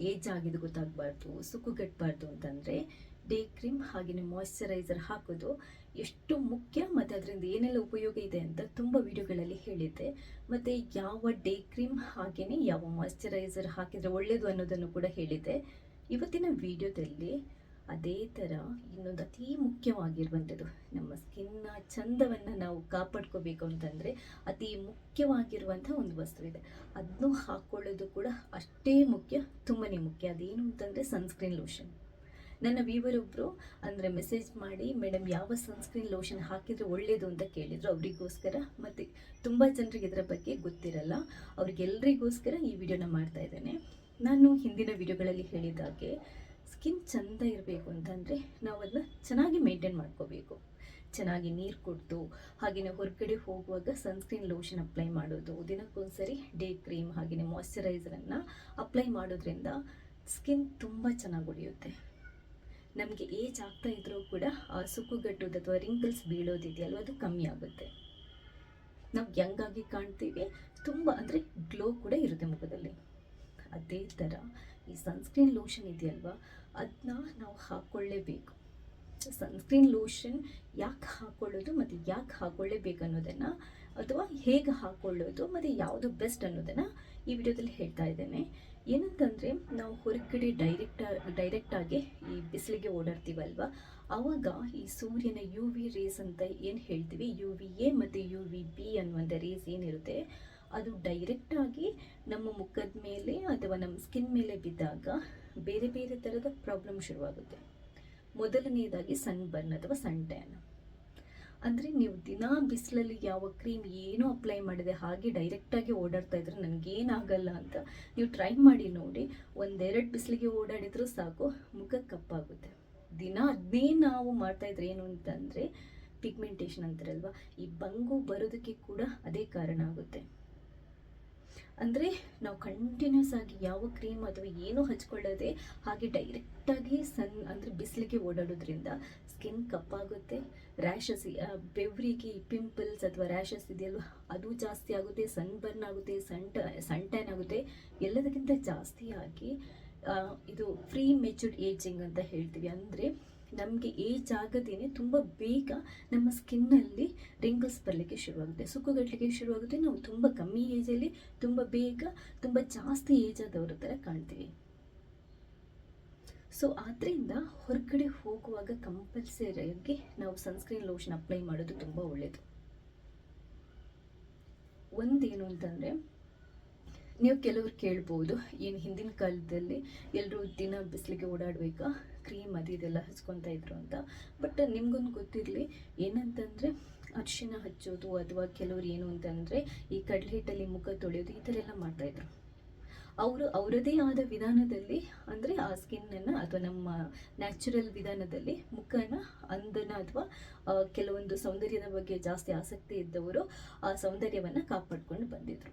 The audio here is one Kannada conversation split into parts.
ಏಜ್ ಆಗಿದ್ದು ಗೊತ್ತಾಗಬಾರ್ದು ಸುಕ್ಕುಗಟ್ಟಬಾರ್ದು ಅಂತಂದರೆ ಡೇ ಕ್ರೀಮ್ ಹಾಗೆಯೇ ಮಾಯ್ಶ್ಚರೈಸರ್ ಹಾಕೋದು ಎಷ್ಟು ಮುಖ್ಯ ಮತ್ತು ಅದರಿಂದ ಏನೆಲ್ಲ ಉಪಯೋಗ ಇದೆ ಅಂತ ತುಂಬ ವಿಡಿಯೋಗಳಲ್ಲಿ ಹೇಳಿದ್ದೆ. ಮತ್ತು ಯಾವ ಡೇ ಕ್ರೀಮ್ ಹಾಗೆಯೇ ಯಾವ ಮಾಯ್ಶ್ಚರೈಸರ್ ಹಾಕಿದರೆ ಒಳ್ಳೆಯದು ಅನ್ನೋದನ್ನು ಕೂಡ ಹೇಳಿದ್ದೆ. ಇವತ್ತಿನ ವಿಡಿಯೋದಲ್ಲಿ ಅದೇ ಥರ ಇನ್ನೊಂದು ಅತೀ ಮುಖ್ಯವಾಗಿರುವಂಥದ್ದು ನಮ್ಮ ಸ್ಕಿನ್ನ ಚಂದವನ್ನು ನಾವು ಕಾಪಾಡ್ಕೋಬೇಕು ಅಂತಂದರೆ ಅತಿ ಮುಖ್ಯವಾಗಿರುವಂಥ ಒಂದು ವಸ್ತು ಇದೆ ಅದನ್ನು ಹಾಕ್ಕೊಳ್ಳೋದು ಕೂಡ ಅಷ್ಟೇ ಮುಖ್ಯ ತುಂಬಾ ಮುಖ್ಯ. ಅದೇನು ಅಂತಂದರೆ ಸನ್ಸ್ಕ್ರೀನ್ ಲೋಷನ್ ನನ್ನ ವೀವರೊಬ್ಬರು ಅಂದರೆ ಮೆಸೇಜ್ ಮಾಡಿ ಮೇಡಮ್ ಯಾವ ಸನ್ಸ್ಕ್ರೀನ್ ಲೋಷನ್ ಹಾಕಿದರೆ ಒಳ್ಳೆಯದು ಅಂತ ಕೇಳಿದರು. ಅವರಿಗೋಸ್ಕರ ಮತ್ತು ತುಂಬ ಜನರಿಗೆ ಇದರ ಬಗ್ಗೆ ಗೊತ್ತಿರಲ್ಲ. ಅವ್ರಿಗೆಲ್ಲರಿಗೋಸ್ಕರ ಈ ವಿಡಿಯೋನ ಮಾಡ್ತಾ ಇದ್ದೇನೆ. ನಾನು ಹಿಂದಿನ ವಿಡಿಯೋಗಳಲ್ಲಿ ಹೇಳಿದಾಗೆ ಸ್ಕಿನ್ ಚೆಂದ ಇರಬೇಕು ಅಂತಂದರೆ ನಾವು ಅದನ್ನ ಚೆನ್ನಾಗಿ ಮೇಂಟೈನ್ ಮಾಡ್ಕೋಬೇಕು. ಚೆನ್ನಾಗಿ ನೀರು ಕೊಟ್ಟು ಹಾಗೆಯೇ ಹೊರಗಡೆ ಹೋಗುವಾಗ ಸನ್ಸ್ಕ್ರೀನ್ ಲೋಷನ್ ಅಪ್ಲೈ ಮಾಡೋದು, ದಿನಕ್ಕೊಂದ್ಸರಿ ಡೇ ಕ್ರೀಮ್ ಹಾಗೆಯೇ ಮಾಯಿಶ್ಚರೈಸರನ್ನು ಅಪ್ಲೈ ಮಾಡೋದ್ರಿಂದ ಸ್ಕಿನ್ ತುಂಬ ಚೆನ್ನಾಗಿ ಉಳಿಯುತ್ತೆ. ನಮಗೆ ಏಜ್ ಆಗ್ತಾ ಇದ್ದರೂ ಕೂಡ ಸುಕ್ಕುಗಟ್ಟೋದು ಅಥವಾ ರಿಂಕಲ್ಸ್ ಬೀಳೋದಿದೆಯಲ್ವ, ಅದು ಕಮ್ಮಿ ಆಗುತ್ತೆ. ನಾವು ಯಂಗಾಗಿ ಕಾಣ್ತೀವಿ, ತುಂಬ ಅಂದರೆ ಗ್ಲೋ ಕೂಡ ಇರುತ್ತೆ ಮುಖದಲ್ಲಿ. ಅದೇ ಥರ ಈ ಸನ್ಸ್ಕ್ರೀನ್ ಲೋಷನ್ ಇದೆಯಲ್ವ? ಅದನ್ನ ನಾವು ಹಾಕ್ಕೊಳ್ಳೇಬೇಕು ಸನ್ಸ್ಕ್ರೀನ್ ಲೋಷನ್ ಯಾಕೆ ಹಾಕ್ಕೊಳ್ಳೋದು ಮತ್ತು ಯಾಕೆ ಹಾಕ್ಕೊಳ್ಳೇಬೇಕು ಅನ್ನೋದನ್ನು ಅಥವಾ ಹೇಗೆ ಹಾಕ್ಕೊಳ್ಳೋದು ಮತ್ತು ಯಾವುದು ಬೆಸ್ಟ್ ಅನ್ನೋದನ್ನು ಈ ವಿಡಿಯೋದಲ್ಲಿ ಹೇಳ್ತಾ ಇದ್ದೇನೆ. ಏನಂತಂದರೆ ನಾವು ಹೊರಗಡೆ ಡೈರೆಕ್ಟ್ ಡೈರೆಕ್ಟಾಗಿ ಈ ಬಿಸಿಲಿಗೆ ಓಡಾಡ್ತೀವಲ್ವ? ಆವಾಗ ಈ ಸೂರ್ಯನ ಯು ವಿ ರೇಸ್ ಅಂತ ಏನು ಹೇಳ್ತೀವಿ? ಯು ವಿ ಎ ಮತ್ತು ಯು ವಿ ಬಿ ಅನ್ನುವಂಥ ರೇಸ್ ಏನಿರುತ್ತೆ? ಅದು ಡೈರೆಕ್ಟಾಗಿ ನಮ್ಮ ಮುಖದ ಮೇಲೆ ಅಥವಾ ನಮ್ಮ ಸ್ಕಿನ್ ಮೇಲೆ ಬಿದ್ದಾಗ ಬೇರೆ ಬೇರೆ ಥರದ ಪ್ರಾಬ್ಲಮ್ ಶುರುವಾಗುತ್ತೆ. ಮೊದಲನೆಯದಾಗಿ ಸನ್ ಬರ್ನ್ ಅಥವಾ ಸನ್ ಟ್ಯಾನ್ ಅಂದರೆ ನೀವು ದಿನಾ ಬಿಸಿಲಲ್ಲಿ ಯಾವ ಕ್ರೀಮ್ ಏನೂ ಅಪ್ಲೈ ಮಾಡಿದೆ ಹಾಗೆ ಡೈರೆಕ್ಟಾಗಿ ಓಡಾಡ್ತಾ ಇದ್ರೆ ನನಗೇನಾಗಲ್ಲ ಅಂತ ನೀವು ಟ್ರೈ ಮಾಡಿ ನೋಡಿ, ಒಂದೆರಡು ಬಿಸಿಲಿಗೆ ಓಡಾಡಿದ್ರೂ ಸಾಕು, ಮುಖ ಕಪ್ಪಾಗುತ್ತೆ. ದಿನ ಅದನ್ನೇ ನಾವು ಮಾಡ್ತಾ ಇದ್ರೆ ಏನು ಅಂತಂದರೆ ಪಿಗ್ಮೆಂಟೇಷನ್ ಅಂತಾರಲ್ವ, ಈ ಬಂಗು ಬರೋದಕ್ಕೆ ಕೂಡ ಅದೇ ಕಾರಣ ಆಗುತ್ತೆ. ಅಂದರೆ ನಾವು ಕಂಟಿನ್ಯೂಸ್ ಆಗಿ ಯಾವ ಕ್ರೀಮ್ ಅಥವಾ ಏನೂ ಹಚ್ಕೊಳ್ಳದೆ ಹಾಗೆ ಡೈರೆಕ್ಟಾಗಿ ಸನ್ ಅಂದರೆ ಬಿಸಿಲಿಗೆ ಓಡಾಡೋದ್ರಿಂದ ಸ್ಕಿನ್ ಕಪ್ಪಾಗುತ್ತೆ ರ್ಯಾಷಸ್ ಬೆವರಿಗೆ ಪಿಂಪಲ್ಸ್ ಅಥವಾ ರ್ಯಾಷಸ್ ಇದೆಯಲ್ಲ ಅದು ಜಾಸ್ತಿ ಆಗುತ್ತೆ ಸನ್ ಬರ್ನ್ ಆಗುತ್ತೆ ಸನ್ ಸನ್ ಆಗುತ್ತೆ. ಎಲ್ಲದಕ್ಕಿಂತ ಜಾಸ್ತಿಯಾಗಿ ಇದು ಫ್ರೀ ಮೆಚೂರ್ಡ್ ಏಜಿಂಗ್ ಅಂತ ಹೇಳ್ತೀವಿ. ಅಂದರೆ ನಮಗೆ ಏಜ್ ಆಗದೇನೆ ತುಂಬ ಬೇಗ ನಮ್ಮ ಸ್ಕಿನ್ನಲ್ಲಿ ರಿಂಗಲ್ಸ್ ಬರಲಿಕ್ಕೆ ಶುರುವಾಗುತ್ತೆ. ಸುಕ್ಕುಗಟ್ಟಲಿಕ್ಕೆ ಶುರುವಾಗುತ್ತೆ. ನಾವು ತುಂಬ ಕಮ್ಮಿ ಏಜಲ್ಲಿ ತುಂಬ ಬೇಗ ತುಂಬ ಜಾಸ್ತಿ ಏಜ್ ಆದವರ ಥರ ಕಾಣ್ತೀವಿ. ಸೊ ಆದ್ದರಿಂದ ಹೊರಗಡೆ ಹೋಗುವಾಗ ಕಂಪಲ್ಸರಿಯಾಗಿ ನಾವು ಸನ್ಸ್ಕ್ರೀನ್ ಲೋಷನ್ ಅಪ್ಲೈ ಮಾಡೋದು ತುಂಬ ಒಳ್ಳೆಯದು ಒಂದೇನು ಅಂತಂದರೆ, ನೀವು ಕೆಲವರು ಕೇಳ್ಬೋದು, ಏನು ಹಿಂದಿನ ಕಾಲದಲ್ಲಿ ಎಲ್ಲರೂ ದಿನ ಬಿಸಿಲಿಗೆ ಓಡಾಡಬೇಕಾ? ಕ್ರೀಮ್ ಅದು ಇದೆಲ್ಲ ಹಚ್ಕೊತಾ ಇದ್ರು ಅಂತ. ಬಟ್ ನಿಮ್ಗೊಂದು ಗೊತ್ತಿರಲಿ, ಏನಂತಂದರೆ ಅರಿಶಿನ ಹಚ್ಚೋದು ಅಥವಾ ಕೆಲವ್ರು ಏನು ಅಂತಂದರೆ ಈ ಕಡಲೆ ಹಿಟ್ಟಲ್ಲಿ ಮುಖ ತೊಳೆಯೋದು ಈ ಥರ ಎಲ್ಲ ಮಾಡ್ತಾಯಿದ್ರು ಅವರು ಅವರದೇ ಆದ ವಿಧಾನದಲ್ಲಿ, ಅಂದರೆ ಆ ಸ್ಕಿನ್ನನ್ನು ಅಥವಾ ನಮ್ಮ ನ್ಯಾಚುರಲ್ ವಿಧಾನದಲ್ಲಿ ಮುಖನ ಅಂದನ ಅಥವಾ ಕೆಲವೊಂದು ಸೌಂದರ್ಯದ ಬಗ್ಗೆ ಜಾಸ್ತಿ ಆಸಕ್ತಿ ಇದ್ದವರು ಆ ಸೌಂದರ್ಯವನ್ನು ಕಾಪಾಡ್ಕೊಂಡು ಬಂದಿದ್ರು.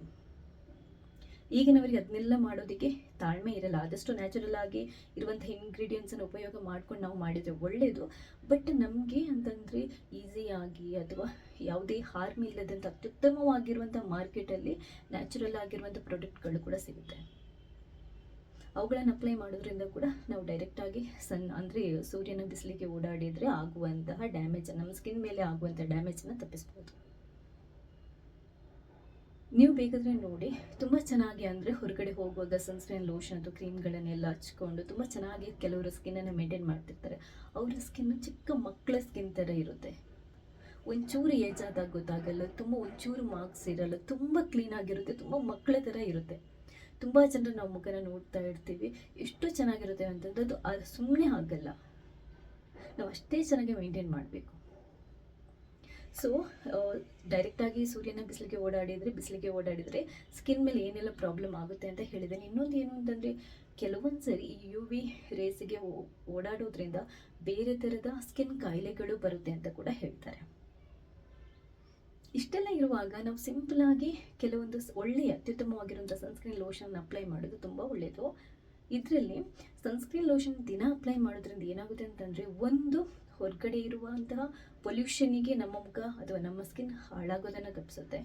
ಈಗಿನವರಿಗೆ ಅದನ್ನೆಲ್ಲ ಮಾಡೋದಕ್ಕೆ ತಾಳ್ಮೆ ಇರಲ್ಲ. ಆದಷ್ಟು ನ್ಯಾಚುರಲ್ ಆಗಿ ಇರುವಂಥ ಇಂಗ್ರೀಡಿಯೆಂಟ್ಸನ್ನು ಉಪಯೋಗ ಮಾಡ್ಕೊಂಡು ನಾವು ಮಾಡಿದರೆ ಒಳ್ಳೆಯದು ಬಟ್ ನಮಗೆ ಅಂತಂದರೆ ಈಸಿಯಾಗಿ ಅಥವಾ ಯಾವುದೇ ಹಾರ್ಮ್ ಇಲ್ಲದಂಥ ಅತ್ಯುತ್ತಮವಾಗಿರುವಂಥ ಮಾರ್ಕೆಟಲ್ಲಿ ನ್ಯಾಚುರಲ್ ಆಗಿರುವಂಥ ಪ್ರಾಡಕ್ಟ್ಗಳು ಕೂಡ ಸಿಗುತ್ತೆ. ಅವುಗಳನ್ನು ಅಪ್ಲೈ ಮಾಡೋದ್ರಿಂದ ಕೂಡ ನಾವು ಡೈರೆಕ್ಟಾಗಿ ಸನ್ ಅಂದರೆ ಸೂರ್ಯನ ಬಿಸಿಲಿಗೆ ಓಡಾಡಿದರೆ ಆಗುವಂತಹ ಡ್ಯಾಮೇಜ್ ನಮ್ಮ ಸ್ಕಿನ್ ಮೇಲೆ ಆಗುವಂಥ ಡ್ಯಾಮೇಜನ್ನು ತಪ್ಪಿಸ್ಬೋದು. ನೀವು ಬೇಕಾದರೆ ನೋಡಿ. ತುಂಬ ಚೆನ್ನಾಗಿ ಅಂದರೆ ಹೊರಗಡೆ ಹೋಗುವಾಗ ಸನ್ಸ್ಕ್ರೀನ್ ಲೋಷನ್ ಅಥವಾ ಕ್ರೀಮ್ಗಳನ್ನೆಲ್ಲ ಹಚ್ಕೊಂಡು ತುಂಬ ಚೆನ್ನಾಗಿ ಕೆಲವರು ಸ್ಕಿನ್ನನ್ನು ಮೇಂಟೈನ್ ಮಾಡ್ತಿರ್ತಾರೆ. ಅವರ ಸ್ಕಿನ್ ಚಿಕ್ಕ ಮಕ್ಕಳ ಸ್ಕಿನ್ ಥರ ಇರುತ್ತೆ. ಒಂಚೂರು ಏಜ್ ಆದಾಗ ಗೊತ್ತಾಗಲ್ಲ, ತುಂಬ ಒಂಚೂರು ಮಾರ್ಕ್ಸ್ ಇರಲ್ಲ, ತುಂಬ ಕ್ಲೀನ್ ಆಗಿರುತ್ತೆ, ತುಂಬ ಮಕ್ಕಳ ಥರ ಇರುತ್ತೆ. ತುಂಬ ಜನರು ನಾವು ಮುಖನ ನೋಡ್ತಾ ಇರ್ತೀವಿ, ಎಷ್ಟು ಚೆನ್ನಾಗಿರುತ್ತೆ ಅಂತಂದ್ರೆ ಅದು ಅದು ಸುಮ್ಮನೆ ಆಗಲ್ಲ ನಾವು ಅಷ್ಟೇ ಚೆನ್ನಾಗಿ ಮೇಂಟೈನ್ ಮಾಡಬೇಕು. ಸೊ ಡೈರೆಕ್ಟಾಗಿ ಸೂರ್ಯನ ಬಿಸಿಲಿಗೆ ಓಡಾಡಿದರೆ ಬಿಸಿಲಿಗೆ ಓಡಾಡಿದರೆ ಸ್ಕಿನ್ ಮೇಲೆ ಏನೆಲ್ಲ ಪ್ರಾಬ್ಲಮ್ ಆಗುತ್ತೆ ಅಂತ ಹೇಳಿದ್ದೇನೆ. ಇನ್ನೊಂದು ಏನು ಅಂತಂದರೆ, ಕೆಲವೊಂದು ಸರಿ ಈ ಯು ವಿ ರೇಸಿಗೆ ಓಡಾಡೋದ್ರಿಂದ ಬೇರೆ ಥರದ ಸ್ಕಿನ್ ಕಾಯಿಲೆಗಳು ಬರುತ್ತೆ ಅಂತ ಕೂಡ ಹೇಳ್ತಾರೆ. ಇಷ್ಟೆಲ್ಲ ಇರುವಾಗ ನಾವು ಸಿಂಪಲ್ ಆಗಿ ಕೆಲವೊಂದು ಒಳ್ಳೆಯ ಅತ್ಯುತ್ತಮವಾಗಿರುವಂಥ ಸನ್ಸ್ಕ್ರೀನ್ ಲೋಷನ್ ಅಪ್ಲೈ ಮಾಡೋದು ತುಂಬ ಒಳ್ಳೆಯದು ಇದರಲ್ಲಿ ಸನ್ಸ್ಕ್ರೀನ್ ಲೋಷನ್ ದಿನ ಅಪ್ಲೈ ಮಾಡೋದ್ರಿಂದ ಏನಾಗುತ್ತೆ ಅಂತಂದರೆ, ಒಂದು ಹೊರಗಡೆ ಇರುವಂತಹ ಪೊಲ್ಯೂಷನ್ನಿಗೆ ನಮ್ಮ ಮುಖ ಅಥವಾ ನಮ್ಮ ಸ್ಕಿನ್ ಹಾಳಾಗೋದನ್ನು ತಪ್ಪಿಸುತ್ತೆ.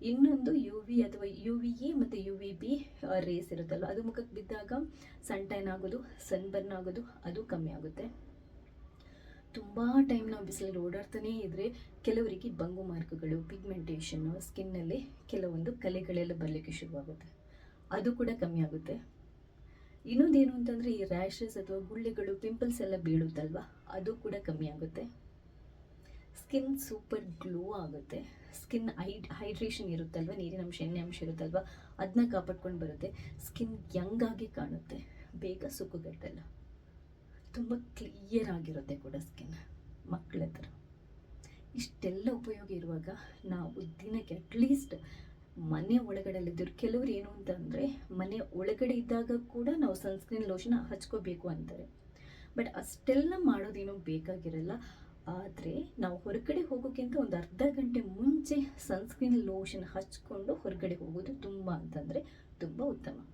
ಇನ್ನೊಂದು ಯು ವಿ ಅಥವಾ ಯು ವಿ ಎ ಮತ್ತು ಯು ವಿ ಬಿ ರೇಸ್ ಇರುತ್ತಲ್ಲ ಅದು ಮುಖಕ್ಕೆ ಬಿದ್ದಾಗ ಸನ್ ಟೈನ್ ಆಗೋದು ಸನ್ ಬರ್ನ್ ಆಗೋದು, ಅದು ಕಮ್ಮಿ ಆಗುತ್ತೆ. ತುಂಬ ಟೈಮ್ ನಾವು ಬಿಸಿಲಲ್ಲಿ ಓಡಾಡ್ತಾನೇ ಇದ್ದರೆ ಕೆಲವರಿಗೆ ಬಂಗು ಮಾರ್ಕ್ಗಳು ಪಿಗ್ಮೆಂಟೇಷನ್ನು ಸ್ಕಿನ್ನಲ್ಲಿ ಕೆಲವೊಂದು ಕಲೆಗಳೆಲ್ಲ ಬರಲಿಕ್ಕೆ ಶುರುವಾಗುತ್ತೆ. ಅದು ಕೂಡ ಕಮ್ಮಿ ಆಗುತ್ತೆ. ಇನ್ನೊಂದೇನು ಅಂತಂದರೆ ಈ ರ್ಯಾಷಸ್ ಅಥವಾ ಗುಳ್ಳೆಗಳು ಪಿಂಪಲ್ಸ್ ಎಲ್ಲ ಬೀಳುತ್ತಲ್ವ? ಅದು ಕೂಡ ಕಮ್ಮಿ ಆಗುತ್ತೆ. ಸ್ಕಿನ್ ಸೂಪರ್ ಗ್ಲೋ ಆಗುತ್ತೆ. ಸ್ಕಿನ್ ಹೈಡ್ ಹೈಡ್ರೇಷನ್ ಇರುತ್ತಲ್ವ? ನೀರಿನ ಅಂಶ, ಎಣ್ಣೆ ಅಂಶ ಇರುತ್ತಲ್ವ? ಅದನ್ನ ಕಾಪಾಡ್ಕೊಂಡು ಬರುತ್ತೆ. ಸ್ಕಿನ್ ಯಂಗ್ ಆಗಿ ಕಾಣುತ್ತೆ. ಬೇಗ ಸುಕ್ಕುಗಟ್ಟಲ್ಲ. ತುಂಬ ಕ್ಲಿಯರ್ ಆಗಿರುತ್ತೆ ಕೂಡ ಸ್ಕಿನ್ ಮಕ್ಕಳ ಥರ ಇಷ್ಟೆಲ್ಲ ಉಪಯೋಗ ಇರುವಾಗ ನಾವು ದಿನಕ್ಕೆ ಅಟ್ಲೀಸ್ಟ್ ಮನೆ ಒಳಗಡೆಲಿದ್ದರು ಕೆಲವರು ಏನು ಅಂತಂದರೆ, ಮನೆ ಒಳಗಡೆ ಇದ್ದಾಗ ಕೂಡ ನಾವು ಸನ್ಸ್ಕ್ರೀನ್ ಲೋಷನ್ ಹಚ್ಕೋಬೇಕು ಅಂತಾರೆ. ಬಟ್ ಅಷ್ಟೆಲ್ಲ ಮಾಡೋದೇನೋ ಬೇಕಾಗಿರಲ್ಲ. ಆದರೆ ನಾವು ಹೊರಗಡೆ ಹೋಗೋಕ್ಕಿಂತ ಒಂದು ಅರ್ಧ ಗಂಟೆ ಮುಂಚೆ ಸನ್ಸ್ಕ್ರೀನ್ ಲೋಷನ್ ಹಚ್ಕೊಂಡು ಹೊರಗಡೆ ಹೋಗೋದು ತುಂಬ ಅಂತಂದರೆ ತುಂಬ ಉತ್ತಮ.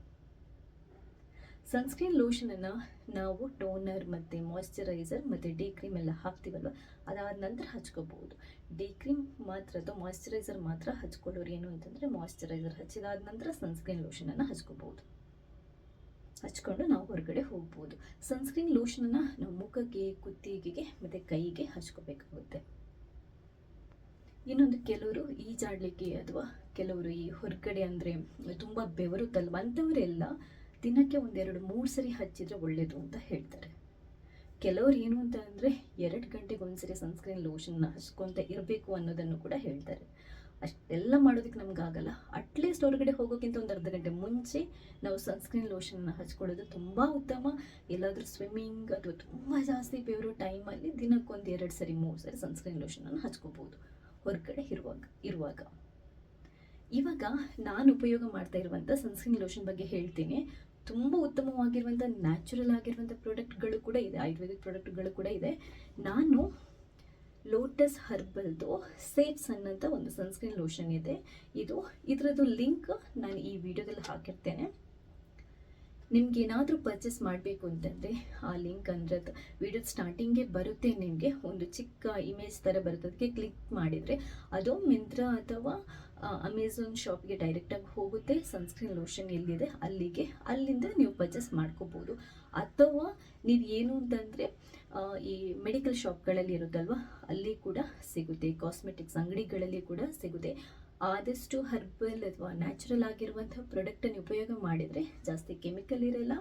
ಸನ್ಸ್ಕ್ರೀನ್ ಲೋಷನನ್ನು ನಾವು ಟೋನರ್ ಮತ್ತು ಮಾಯ್ಶ್ಚರೈಸರ್ ಮತ್ತು ಡೇ ಕ್ರೀಮ್ ಎಲ್ಲ ಹಾಕ್ತೀವಲ್ವ? ಅದಾದ ನಂತರ ಹಚ್ಕೋಬಹುದು ಡೇ ಕ್ರೀಮ್ ಮಾತ್ರ ಅಥವಾ ಮಾಯ್ಶ್ಚರೈಸರ್ ಮಾತ್ರ ಹಚ್ಕೊಳ್ಳೋರು ಏನು ಅಂತಂದರೆ ಮಾಯ್ಶ್ಚರೈಸರ್ ಹಚ್ಚಿದಾದ ನಂತರ ಸನ್ಸ್ಕ್ರೀನ್ ಲೋಷನನ್ನು ಹಚ್ಕೋಬಹುದು ಹಚ್ಕೊಂಡು ನಾವು ಹೊರಗಡೆ ಹೋಗ್ಬೋದು. ಸನ್ಸ್ಕ್ರೀನ್ ಲೋಷನನ್ನು ನಾವು ಮುಖಕ್ಕೆ, ಕುತ್ತಿಗೆಗೆ ಮತ್ತು ಕೈಗೆ ಹಚ್ಕೋಬೇಕಾಗುತ್ತೆ. ಇನ್ನೊಂದು ಕೆಲವರು ಈಜಾಡಲಿಕ್ಕೆ ಅಥವಾ ಕೆಲವರು ಈ ಹೊರಗಡೆ ಅಂದರೆ ತುಂಬ ಬೆವರುತ್ತಲ್ವ ಅಂಥವರೆಲ್ಲ ದಿನಕ್ಕೆ ಒಂದೆರಡು, ಮೂರು ಸರಿ ಹಚ್ಚಿದರೆ ಒಳ್ಳೆಯದು ಅಂತ ಹೇಳ್ತಾರೆ. ಕೆಲವರು ಏನು ಅಂತ ಅಂದರೆ ಎರಡು ಗಂಟೆಗೆ ಒಂದ್ಸರಿ ಸನ್ಸ್ಕ್ರೀನ್ ಲೋಷನ್ನ ಹಚ್ಕೊತ ಇರಬೇಕು ಅನ್ನೋದನ್ನು ಕೂಡ ಹೇಳ್ತಾರೆ. ಅಷ್ಟೆಲ್ಲ ಮಾಡೋದಕ್ಕೆ ನಮಗಾಗಲ್ಲ ಅಟ್ಲೀಸ್ಟ್ ಹೊರಗಡೆ ಹೋಗೋಕ್ಕಿಂತ ಒಂದು ಅರ್ಧ ಗಂಟೆ ಮುಂಚೆ ನಾವು ಸನ್ಸ್ಕ್ರೀನ್ ಲೋಷನ್ನ ಹಚ್ಕೊಳ್ಳೋದು ತುಂಬ ಉತ್ತಮ. ಎಲ್ಲಾದರೂ ಸ್ವಿಮ್ಮಿಂಗ್ ಅಥವಾ ತುಂಬ ಜಾಸ್ತಿ ಬೇರೆ ಟೈಮಲ್ಲಿ ದಿನಕ್ಕೊಂದು ಎರಡು ಸರಿ, ಮೂರು ಸರಿ ಸನ್ಸ್ಕ್ರೀನ್ ಲೋಷನನ್ನು ಹಚ್ಕೋಬೋದು ಹೊರಗಡೆ ಇರುವಾಗ ಇರುವಾಗ. ಇವಾಗ ನಾನು ಉಪಯೋಗ ಮಾಡ್ತಾ ಇರುವಂಥ ಸನ್ಸ್ಕ್ರೀನ್ ಲೋಷನ್ ಬಗ್ಗೆ ಹೇಳ್ತೀನಿ. ತುಂಬ ಉತ್ತಮವಾಗಿರುವಂಥ ನ್ಯಾಚುರಲ್ ಆಗಿರುವಂಥ ಪ್ರಾಡಕ್ಟ್ಗಳು ಕೂಡ ಇದೆ, ಆಯುರ್ವೇದಿಕ್ ಪ್ರಾಡಕ್ಟ್ಗಳು ಕೂಡ ಇದೆ. ನಾನು ಲೋಟಸ್ ಹರ್ಬಲ್ದು ಸೇಫ್ ಸನ್ ಅಂತ ಒಂದು ಸನ್ಸ್ಕ್ರೀನ್ ಲೋಷನ್ ಇದೆ. ಇದು ಇದರದ್ದು ಲಿಂಕ್ ನಾನು ಈ ವಿಡಿಯೋದಲ್ಲಿ ಹಾಕಿರ್ತೇನೆ. ನಿಮ್ಗೆ ಏನಾದರೂ ಪರ್ಚೇಸ್ ಮಾಡಬೇಕು ಅಂತಂದರೆ ಆ ಲಿಂಕ್ ಅಂದರೆ ಅದು ವಿಡಿಯೋ ಸ್ಟಾರ್ಟಿಂಗೇ ಬರುತ್ತೆ ನಿಮಗೆ. ಒಂದು ಚಿಕ್ಕ ಇಮೇಜ್ ಥರ ಬರುತ್ತೆ. ಅದಕ್ಕೆ ಕ್ಲಿಕ್ ಮಾಡಿದರೆ ಅದು ಮಿಂತ್ರಾ ಅಥವಾ ಅಮೆಝಾನ್ ಶಾಪ್ಗೆ ಡೈರೆಕ್ಟಾಗಿ ಹೋಗುತ್ತೆ. ಸನ್ಸ್ಕ್ರೀನ್ ಲೋಷನ್ ಎಲ್ಲಿದೆ ಅಲ್ಲಿಗೆ. ಅಲ್ಲಿಂದ ನೀವು ಪರ್ಚೇಸ್ ಮಾಡ್ಕೋಬೋದು. ಅಥವಾ ನೀವು ಏನು ಅಂತಂದರೆ ಈ ಮೆಡಿಕಲ್ ಶಾಪ್ಗಳಲ್ಲಿ ಇರುತ್ತಲ್ವ, ಅಲ್ಲಿ ಕೂಡ ಸಿಗುತ್ತೆ. ಕಾಸ್ಮೆಟಿಕ್ಸ್ ಅಂಗಡಿಗಳಲ್ಲಿ ಕೂಡ ಸಿಗುತ್ತೆ. ಆದಷ್ಟು ಹರ್ಬಲ್ ಅಥವಾ ನ್ಯಾಚುರಲ್ ಆಗಿರುವಂಥ ಪ್ರಾಡಕ್ಟನ್ನು ಉಪಯೋಗ ಮಾಡಿದರೆ ಜಾಸ್ತಿ ಕೆಮಿಕಲ್ ಇರಲ್ಲ,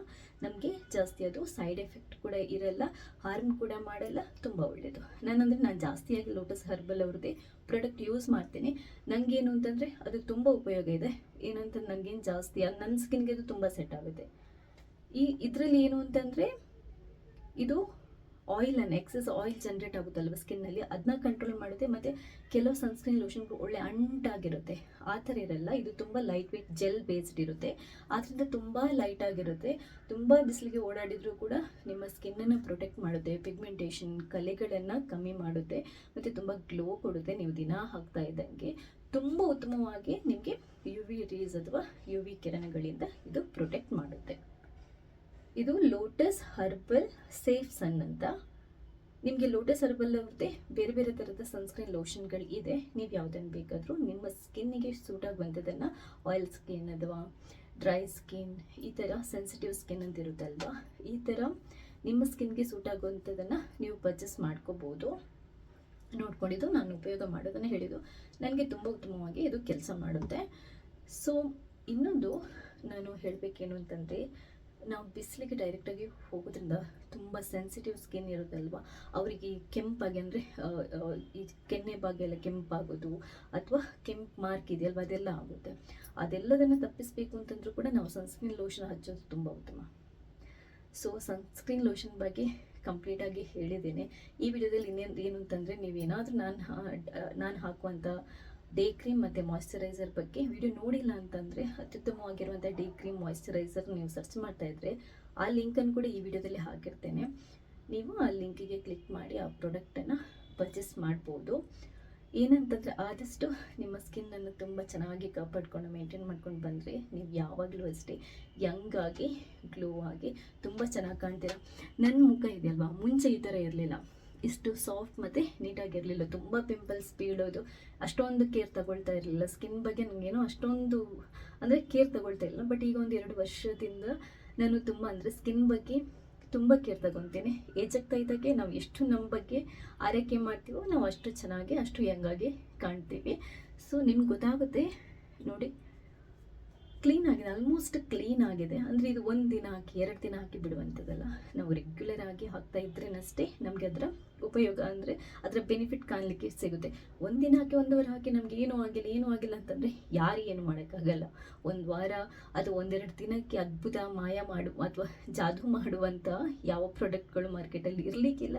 ನಮಗೆ ಜಾಸ್ತಿ ಅದು ಸೈಡ್ ಎಫೆಕ್ಟ್ ಕೂಡ ಇರಲ್ಲ ಹಾರ್ಮ್ ಕೂಡ ಮಾಡಲ್ಲ, ತುಂಬ ಒಳ್ಳೆಯದು ನಾನಂದರೆ ನಾನು ಜಾಸ್ತಿಯಾಗಿ ಲೋಟಸ್ ಹರ್ಬಲ್ ಅವ್ರದ್ದೇ ಪ್ರಾಡಕ್ಟ್ ಯೂಸ್ ಮಾಡ್ತೀನಿ. ನನಗೇನು ಅಂತಂದರೆ ಅದು ತುಂಬ ಉಪಯೋಗ ಇದೆ. ಏನಂತ ನನಗೇನು ಜಾಸ್ತಿ ನನ್ನ ಸ್ಕಿನ್ಗೆ ಅದು ತುಂಬ ಸೆಟ್ ಆಗುತ್ತೆ. ಈ ಇದರಲ್ಲಿ ಏನು ಅಂತಂದರೆ ಇದು ಆಯಿಲ್ ಅನ್ನು ಎಕ್ಸಸ್ ಆಯಿಲ್ ಜನ್ರೇಟ್ ಆಗುತ್ತಲ್ವ? ಸ್ಕಿನ್ನಲ್ಲಿ ಅದನ್ನ ಕಂಟ್ರೋಲ್ ಮಾಡುತ್ತೆ, ಮತ್ತು ಕೆಲವು ಸನ್ಸ್ಕ್ರೀನ್ ಲೋಷನ್ಗಳು ಒಳ್ಳೆ ಅಂಟಾಗಿರುತ್ತೆ. ಆ ಥರ ಇರಲ್ಲ. ಇದು ತುಂಬ ಲೈಟ್ ವೆಯ್ಟ್ ಜೆಲ್ ಬೇಸ್ಡ್ ಇರುತ್ತೆ. ಆದ್ದರಿಂದ ತುಂಬ ಲೈಟ್ ಆಗಿರುತ್ತೆ. ತುಂಬ ಬಿಸಿಲಿಗೆ ಓಡಾಡಿದರೂ ಕೂಡ ನಿಮ್ಮ ಸ್ಕಿನ್ನನ್ನು ಪ್ರೊಟೆಕ್ಟ್ ಮಾಡುತ್ತೆ. ಪಿಗ್ಮೆಂಟೇಷನ್ ಕಲೆಗಳನ್ನು ಕಮ್ಮಿ ಮಾಡುತ್ತೆ. ಮತ್ತು ತುಂಬ ಗ್ಲೋ ಕೊಡುತ್ತೆ. ನೀವು ದಿನ ಹಾಕ್ತಾ ಇದ್ದಂಗೆ. ತುಂಬ ಉತ್ತಮವಾಗಿ ನಿಮಗೆ ಯು ವಿ ರೀಸ್ ಅಥವಾ ಯು ವಿ ಕಿರಣಗಳಿಂದ ಇದು ಪ್ರೊಟೆಕ್ಟ್ ಮಾಡುತ್ತೆ. ಇದು ಲೋಟಸ್ ಹರ್ಬಲ್ ಸೇಫ್ ಸನ್ ಅಂತ. ನಿಮಗೆ ಲೋಟಸ್ ಹರ್ಬಲ್ ಅವ್ರದ್ದೇ ಬೇರೆ ಬೇರೆ ಥರದ ಸನ್ಸ್ಕ್ರೀನ್ ಲೋಷನ್ಗಳು ಇದೆ. ನೀವು ಯಾವುದನ್ನು ಬೇಕಾದರೂ ನಿಮ್ಮ ಸ್ಕಿನ್ನಿಗೆ ಸೂಟಾಗಿ ಆಗುವಂಥದ್ದನ್ನು ಆಯಿಲ್ ಸ್ಕಿನ್ ಅಥವಾ ಡ್ರೈ ಸ್ಕಿನ್ ಈ ಥರ ಸೆನ್ಸಿಟಿವ್ ಸ್ಕಿನ್ ಅಂತ ಇರುತ್ತಲ್ವಾ? ಈ ಥರ ನಿಮ್ಮ ಸ್ಕಿನ್ಗೆ ಸೂಟ್ ಆಗುವಂಥದ್ದನ್ನು ನೀವು ಪರ್ಚೇಸ್ ಮಾಡ್ಕೋಬೋದು. ನೋಡ್ಕೊಂಡಿದ್ದು ನಾನು ಉಪಯೋಗ ಮಾಡೋದನ್ನು ಹೇಳಿದ್ದು. ನನಗೆ ತುಂಬ ಉತ್ತಮವಾಗಿ ಇದು ಕೆಲಸ ಮಾಡುತ್ತೆ. ಸೊ ಇನ್ನೊಂದು ನಾನು ಹೇಳಬೇಕೇನು ಅಂತಂದರೆ ನಾವು ಬಿಸಿಲಿಗೆ ಡೈರೆಕ್ಟಾಗಿ ಹೋಗೋದ್ರಿಂದ ತುಂಬ ಸೆನ್ಸಿಟಿವ್ ಸ್ಕಿನ್ ಇರುತ್ತಲ್ವ ಅವರಿಗೆ ಕೆಂಪಾಗಿ ಅಂದರೆ ಈ ಕೆನ್ನೆ ಭಾಗ ಎಲ್ಲ ಕೆಂಪಾಗೋದು ಅಥವಾ ಕೆಂಪು ಮಾರ್ಕ್ ಇದೆಯಲ್ವಾ? ಅದೆಲ್ಲ ಆಗುತ್ತೆ. ಅದೆಲ್ಲದನ್ನು ತಪ್ಪಿಸಬೇಕು ಅಂತಂದ್ರೂ ಕೂಡ ನಾವು ಸನ್ಸ್ಕ್ರೀನ್ ಲೋಷನ್ ಹಚ್ಚೋದು ತುಂಬ ಉತ್ತಮ. ಸೊ ಸನ್ಸ್ಕ್ರೀನ್ ಲೋಷನ್ ಬಗ್ಗೆ ಕಂಪ್ಲೀಟಾಗಿ ಹೇಳಿದ್ದೇನೆ. ಈ ವಿಡಿಯೋದಲ್ಲಿ ಇನ್ನೇನು, ಏನು ಅಂತಂದರೆ ನೀವೇನಾದರೂ ನಾನು ನಾನು ಹಾಕುವಂಥ ಡೇ ಕ್ರೀಮ್ ಮತ್ತು ಮಾಯಿಶ್ಚರೈಸರ್ ಬಗ್ಗೆ ವಿಡಿಯೋ ನೋಡಿಲ್ಲ ಅಂತಂದರೆ ಅತ್ಯುತ್ತಮವಾಗಿರುವಂಥ ಡೇ ಕ್ರೀಮ್ ಮಾಯಿಶ್ಚರೈಸರ್ ನೀವು ಸರ್ಚ್ ಮಾಡ್ತಾ ಇದ್ದರೆ ಆ ಲಿಂಕನ್ನು ಕೂಡ ಈ ವಿಡಿಯೋದಲ್ಲಿ ಹಾಕಿರ್ತೇನೆ. ನೀವು ಆ ಲಿಂಕಿಗೆ ಕ್ಲಿಕ್ ಮಾಡಿ ಆ ಪ್ರಾಡಕ್ಟನ್ನು ಪರ್ಚೇಸ್ ಮಾಡ್ಬೋದು. ಏನಂತಂದರೆ ಆದಷ್ಟು ನಿಮ್ಮ ಸ್ಕಿನ್ನನ್ನು ತುಂಬ ಚೆನ್ನಾಗಿ ಕಾಪಾಡ್ಕೊಂಡು ಮೇಂಟೈನ್ ಮಾಡ್ಕೊಂಡು ಬಂದರೆ ನೀವು ಯಾವಾಗಲೂ ಅಷ್ಟೇ ಯಂಗ್ ಆಗಿ ಗ್ಲೋ ಆಗಿ ತುಂಬ ಚೆನ್ನಾಗಿ ಕಾಣ್ತೀರ. ನನ್ನ ಮುಖ ಇದೆಯಲ್ವಾ? ಮುಂಚೆ ಈ ಥರ ಇರಲಿಲ್ಲ. ಇಷ್ಟು ಸಾಫ್ಟ್ ಮತ್ತು ನೀಟಾಗಿರಲಿಲ್ಲ. ತುಂಬ ಪಿಂಪಲ್ಸ್ ಬೀಳೋದು ಅಷ್ಟೊಂದು ಕೇರ್ ತಗೊಳ್ತಾ ಇರಲಿಲ್ಲ. ಸ್ಕಿನ್ ಬಗ್ಗೆ ನನಗೇನೋ ಅಷ್ಟೊಂದು ಅಂದರೆ ಕೇರ್ ತಗೊಳ್ತಾ ಇರಲಿಲ್ಲ. ಬಟ್ ಈಗ ಒಂದು ಎರಡು ವರ್ಷದಿಂದ ನಾನು ತುಂಬ ಅಂದರೆ ಸ್ಕಿನ್ ಬಗ್ಗೆ ತುಂಬ ಕೇರ್ ತಗೊತೀನಿ. ಏಜ್ ಆಗ್ತಾ ಇದ್ದಾಗೆ ನಾವು ಎಷ್ಟು ನಮ್ಮ ಬಗ್ಗೆ ಆರೈಕೆ ಮಾಡ್ತೀವೋ ನಾವು ಅಷ್ಟು ಚೆನ್ನಾಗಿ, ಅಷ್ಟು ಯಂಗಾಗಿ ಕಾಣ್ತೀವಿ. ಸೊ ನಿಮ್ಗೆ ಗೊತ್ತಾಗುತ್ತೆ ನೋಡಿ. ಕ್ಲೀನ್ ಆಗಿದೆ. ಆಲ್ಮೋಸ್ಟ್ ಕ್ಲೀನ್ ಆಗಿದೆ. ಅಂದರೆ ಇದು ಒಂದು ದಿನ ಹಾಕಿ, ಎರಡು ದಿನ ಹಾಕಿ ಬಿಡುವಂಥದ್ದಲ್ಲ ನಾವು ರೆಗ್ಯುಲರ್ ಆಗಿ ಹಾಕ್ತಾ ಇದ್ರೇನಷ್ಟೇ ನಮಗೆ ಅದರ ಉಪಯೋಗ ಅಂದರೆ ಅದರ ಬೆನಿಫಿಟ್ ಕಾಣಲಿಕ್ಕೆ ಸಿಗುತ್ತೆ. ಒಂದಿನ ಹಾಕಿ ಒಂದು ವಾರ ಹಾಕಿ ನಮ್ಗೆ ಏನೂ ಆಗಿಲ್ಲ ಏನೂ ಆಗಿಲ್ಲ ಅಂತಂದರೆ ಯಾರು ಏನು ಮಾಡೋಕ್ಕಾಗಲ್ಲ. ಒಂದು ವಾರ ಅಥವಾ ಒಂದೆರಡು ದಿನಕ್ಕೆ ಅದ್ಭುತ ಮಾಯ ಮಾಡು ಅಥವಾ ಜಾದೂ ಮಾಡುವಂಥ ಯಾವ ಪ್ರಾಡಕ್ಟ್ಗಳು ಮಾರ್ಕೆಟಲ್ಲಿ ಇರಲಿಕ್ಕಿಲ್ಲ.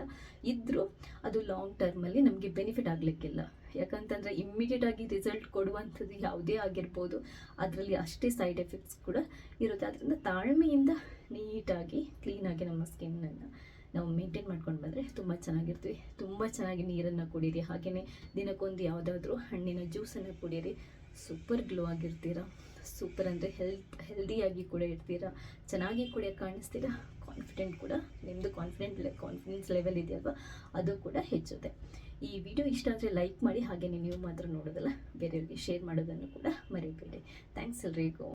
ಇದ್ದರೂ ಅದು ಲಾಂಗ್ ಟರ್ಮಲ್ಲಿ ನಮಗೆ ಬೆನಿಫಿಟ್ ಆಗಲಿಕ್ಕಿಲ್ಲ. ಯಾಕಂತಂದರೆ ಇಮ್ಮಿಡಿಯೇಟ್ ಆಗಿ ರಿಸಲ್ಟ್ ಕೊಡುವಂಥದ್ದು ಯಾವುದೇ ಆಗಿರ್ಬೋದು, ಅದರಲ್ಲಿ ಅಷ್ಟೇ ಸೈಡ್ ಎಫೆಕ್ಟ್ಸ್ ಕೂಡ ಇರುತ್ತೆ. ಅದರಿಂದ ತಾಳ್ಮೆಯಿಂದ ನೀಟಾಗಿ ಕ್ಲೀನಾಗಿ ನಮ್ಮ ಸ್ಕಿನ್ನನ್ನು ನಾವು ಮೇಂಟೈನ್ ಮಾಡ್ಕೊಂಡು ಬಂದರೆ ತುಂಬ ಚೆನ್ನಾಗಿರ್ತೀವಿ. ತುಂಬ ಚೆನ್ನಾಗಿ ನೀರನ್ನು ಕುಡೀರಿ. ಹಾಗೆಯೇ ದಿನಕ್ಕೊಂದು ಯಾವುದಾದ್ರೂ ಹಣ್ಣಿನ ಜ್ಯೂಸನ್ನು ಕುಡೀರಿ. ಸೂಪರ್ ಗ್ಲೋ ಆಗಿರ್ತೀರಾ. ಸೂಪರ್ ಅಂದರೆ ಹೆಲ್ತ್ ಹೆಲ್ದಿಯಾಗಿ ಕೂಡ ಇರ್ತೀರಾ. ಚೆನ್ನಾಗಿ ಕೂಡ ಕಾಣಿಸ್ತೀರಾ. ಕಾನ್ಫಿಡೆಂಟ್ ಕೂಡ ನಿಮ್ಮದು ಕಾನ್ಫಿಡೆಂಟ್ ಕಾನ್ಫಿಡೆನ್ಸ್ ಲೆವೆಲ್ ಇದೆಯಲ್ವಾ? ಅದು ಕೂಡ ಹೆಚ್ಚುತ್ತೆ. ಈ ವಿಡಿಯೋ ಇಷ್ಟ ಆದರೆ ಲೈಕ್ ಮಾಡಿ ಹಾಗೆಯೇ ನೀವು ಮಾತ್ರ ನೋಡೋದಲ್ಲ, ಬೇರೆಯವ್ರಿಗೆ ಶೇರ್ ಮಾಡೋದನ್ನು ಕೂಡ ಮರಿಬೇಡಿ. ಥ್ಯಾಂಕ್ಸ್ ಎಲ್ರಿಗೂ.